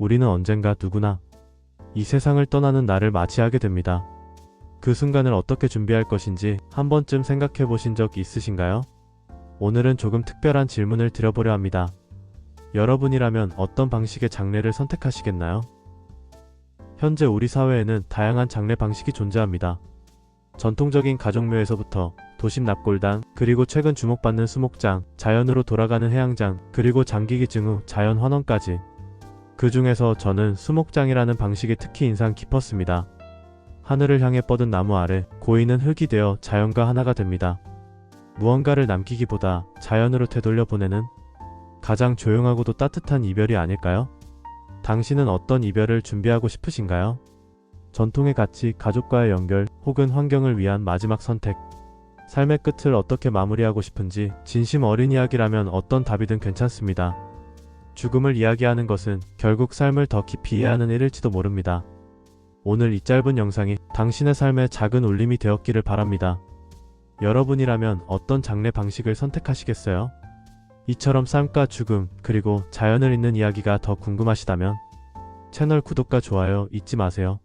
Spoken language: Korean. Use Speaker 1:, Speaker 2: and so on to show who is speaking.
Speaker 1: 우리는 언젠가 누구나 이 세상을 떠나는 날을 맞이하게 됩니다. 그 순간을 어떻게 준비할 것인지 한 번쯤 생각해 보신 적 있으신가요? 오늘은 조금 특별한 질문을 드려보려 합니다. 여러분이라면 어떤 방식의 장례를 선택하시겠나요? 현재 우리 사회에는 다양한 장례 방식이 존재합니다. 전통적인 가족묘에서부터 도심 납골당, 그리고 최근 주목받는 수목장, 자연으로 돌아가는 해양장, 그리고 장기기 증 후 자연 환원까지. 그 중에서 저는 수목장이라는 방식이 특히 인상 깊었습니다. 하늘을 향해 뻗은 나무 아래 고인은 흙이 되어 자연과 하나가 됩니다. 무언가를 남기기보다 자연으로 되돌려 보내는 가장 조용하고도 따뜻한 이별이 아닐까요? 당신은 어떤 이별을 준비하고 싶으신가요? 전통의 가치, 가족과의 연결, 혹은 환경을 위한 마지막 선택. 삶의 끝을 어떻게 마무리하고 싶은지 진심 어린 이야기라면 어떤 답이든 괜찮습니다. 죽음을 이야기하는 것은 결국 삶을 더 깊이 이해하는 일일지도 모릅니다. 오늘 이 짧은 영상이 당신의 삶에 작은 울림이 되었기를 바랍니다. 여러분이라면 어떤 장례 방식을 선택하시겠어요? 이처럼 삶과 죽음, 그리고 자연을 잇는 이야기가 더 궁금하시다면 채널 구독과 좋아요 잊지 마세요.